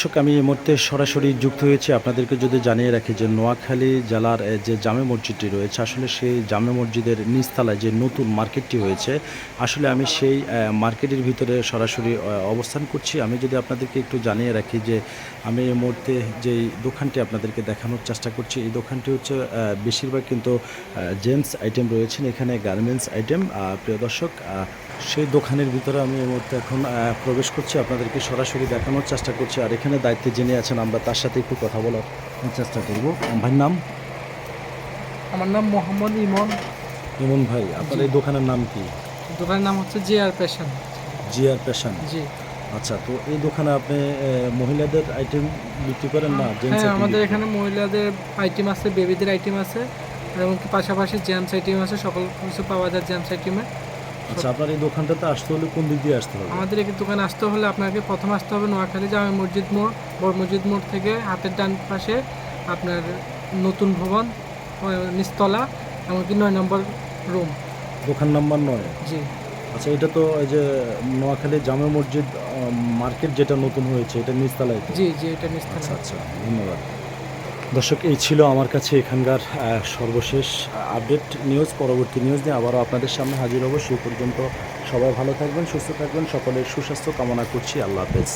দর্শক, আমি এই মুহূর্তে সরাসরি যুক্ত হয়েছি। আপনাদেরকে যদি জানিয়ে রাখি যে নোয়াখালী জেলার যে জামে মসজিদটি রয়েছে, আসলে সেই জামে মসজিদের নিচতলায় যে নতুন মার্কেটটি হয়েছে, আসলে আমি সেই মার্কেটের ভিতরে সরাসরি অবস্থান করছি। আমি যদি আপনাদেরকে একটু জানিয়ে রাখি যে আমি এই মুহূর্তে যেই দোকানটি আপনাদেরকে দেখানোর চেষ্টা করছি, এই দোকানটি হচ্ছে বেশিরভাগ কিন্তু জেন্টস আইটেম রয়েছেন। এখানে গার্মেন্টস আইটেম প্রিয় দর্শক সেই দোকানের ভিতরে আমি এই মুহূর্তে এখন প্রবেশ করছি। আপনাদেরকে সরাসরি দেখানোর চেষ্টা করছি। আর এখানে দায়িত্বে যিনি আছেন আমরা তার সাথে একটু কথা বলার চেষ্টা করব। ভাইয়ের নাম? আমার নাম মোহাম্মদ ইমন। ইমন ভাই আপনার এই দোকানের নাম কি? দোকানের নাম হচ্ছে জি আর প্যাশন জিয়ার পেশান জি। আচ্ছা তো এই দোকানে আপনি মহিলাদের আইটেম বিক্রি করেন না হ্যাঁ আমাদের এখানে মহিলাদের আইটেম আছে বেবিদের আইটেম আছে এবং পাশাপাশি জেমস আইটেম আছে সকল কিছু পাওয়া যায় জেমস আইটেমে আচ্ছা আপনার এই দোকানটাতে আসতে হলে কোন দিক দিয়ে আসতে হবে? আমাদের এই দোকানে আসতে হলে আপনাকে প্রথম আসতে হবে নোয়াখালী জামে মসজিদ মোড় বড় মসজিদ মোড় থেকে হাতের ডান পাশে আপনার নতুন ভবন ও নিচতলা এমনকি নয় নম্বর রুম। দোকান নাম্বার নয়? জি। আচ্ছা এটা তো এই যে নোয়াখালী জামে মসজিদ মার্কেট যেটা নতুন হয়েছে এটা নিচতলায় জি জি এটা আচ্ছা আচ্ছা ধন্যবাদ। দর্শক, এই ছিল আমার কাছে এখানকার সর্বশেষ আপডেট নিউজ, পরবর্তী নিউজ নিয়ে আবারও আপনাদের সামনে হাজির হব। সেই পর্যন্ত সবাই ভালো থাকবেন, সুস্থ থাকবেন, সকলের সুস্বাস্থ্য কামনা করছি। আল্লাহ হাফেজ।